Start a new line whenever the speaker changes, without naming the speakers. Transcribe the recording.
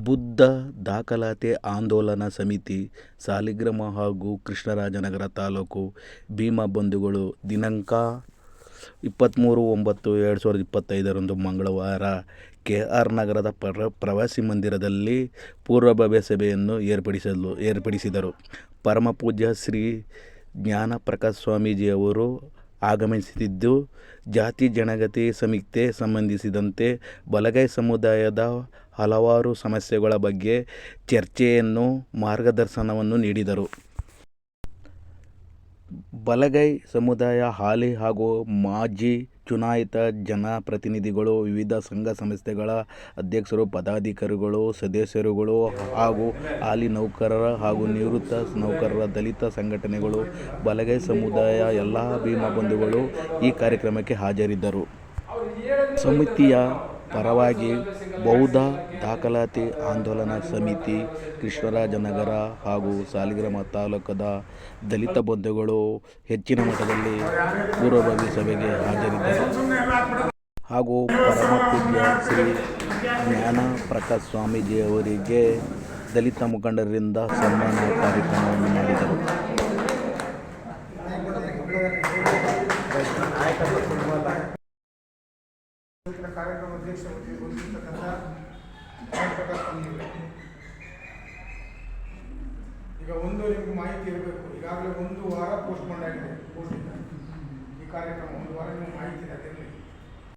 ಬುದ್ಧ ದಾಖಲಾತಿ ಆಂದೋಲನ ಸಮಿತಿ, ಸಾಲಿಗ್ರಾಮ ಹಾಗೂ ಕೃಷ್ಣರಾಜನಗರ ತಾಲೂಕು ಭೀಮಾ ಬಂಧುಗಳು ದಿನಾಂಕ ಇಪ್ಪತ್ತ್ಮೂರು ಒಂಬತ್ತು ಎರಡು ಸಾವಿರದ ಇಪ್ಪತ್ತೈದರಂದು ಮಂಗಳವಾರ ಕೆ ಆರ್ ನಗರದ ಪ್ರ ಪ್ರವಾಸಿ ಮಂದಿರದಲ್ಲಿ ಪೂರ್ವಭವ್ಯ ಸಭೆಯನ್ನು ಏರ್ಪಡಿಸಲು, ಏರ್ಪಡಿಸಿದರು. ಪರಮಪೂಜ್ಯ ಶ್ರೀ ಜ್ಞಾನಪ್ರಕಾಶ ಸ್ವಾಮೀಜಿಯವರು ಆಗಮಿಸುತ್ತಿದ್ದು, ಜಾತಿ, ಜನಗತಿ ಸಮೀಕ್ಷೆ ಸಂಬಂಧಿಸಿದಂತೆ ಬಲಗೈ ಸಮುದಾಯದ ಹಲವಾರು ಸಮಸ್ಯೆಗಳ ಬಗ್ಗೆ ಚರ್ಚೆಯನ್ನು, ಮಾರ್ಗದರ್ಶನವನ್ನು ನೀಡಿದರು. ಬಲಗೈ ಸಮುದಾಯ ಹಾಲಿ ಹಾಗೂ ಮಾಜಿ ಚುನಾಯಿತ ಜನಪ್ರತಿನಿಧಿಗಳು, ವಿವಿಧ ಸಂಘ ಸಂಸ್ಥೆಗಳ ಅಧ್ಯಕ್ಷರು, ಪದಾಧಿಕಾರಿಗಳು, ಸದಸ್ಯರುಗಳು ಹಾಗೂ ಹಾಲಿ ನೌಕರರ ಹಾಗೂ ನಿವೃತ್ತ ನೌಕರರ, ದಲಿತ ಸಂಘಟನೆಗಳು, ಬಲಗೈ ಸಮುದಾಯ ಎಲ್ಲ ಭೀಮಾ ಬಂಧುಗಳು ಈ ಕಾರ್ಯಕ್ರಮಕ್ಕೆ ಹಾಜರಿದ್ದರು. ಸಮಿತಿಯ ಪರವಾಗಿ ಬೌದ್ಧ ದಾಖಲಾತಿ ಆಂದೋಲನ ಸಮಿತಿ, ಕೃಷ್ಣರಾಜನಗರ ಹಾಗೂ ಸಾಲಿಗ್ರಾಮ ತಾಲೂಕದ ದಲಿತ ಬಂಧುಗಳು ಹೆಚ್ಚಿನ ಮಟ್ಟದಲ್ಲಿ ಪೂರ್ವಭಾವಿ ಸಭೆಗೆ ಹಾಜರಿದ್ದರು. ಹಾಗೂ ಪರಮಪೂಜ್ಯ ಶ್ರೀ ಸ್ವಾಮೀಜಿ ಅವರಿಗೆ ದಲಿತ ಮುಖಂಡರಿಂದ ಸನ್ಮಾನ ಕಾರ್ಯಕ್ರಮವನ್ನು ಮಾಡಿದರು.
ಕಾರ್ಯಕ್ರಮ ಅಧ್ಯಕ್ಷ ಹೊಂದಿರತಕ್ಕಂಥ ಜ್ಞಾನಪ್ರಕಾಶ್ ಸ್ವಾಮಿಗಳು. ಈಗ ಒಂದು ನಿಮ್ಗೆ ಮಾಹಿತಿ ಇರಬೇಕು. ಈಗಾಗಲೇ ಒಂದು ವಾರ ಪೋಸ್ಟ್ ಆಗಿದೆ, ಈ ಕಾರ್ಯಕ್ರಮ. ಒಂದು ವಾರ ನಿಮ್ಗೆ ಮಾಹಿತಿ ಅದಿರಲಿ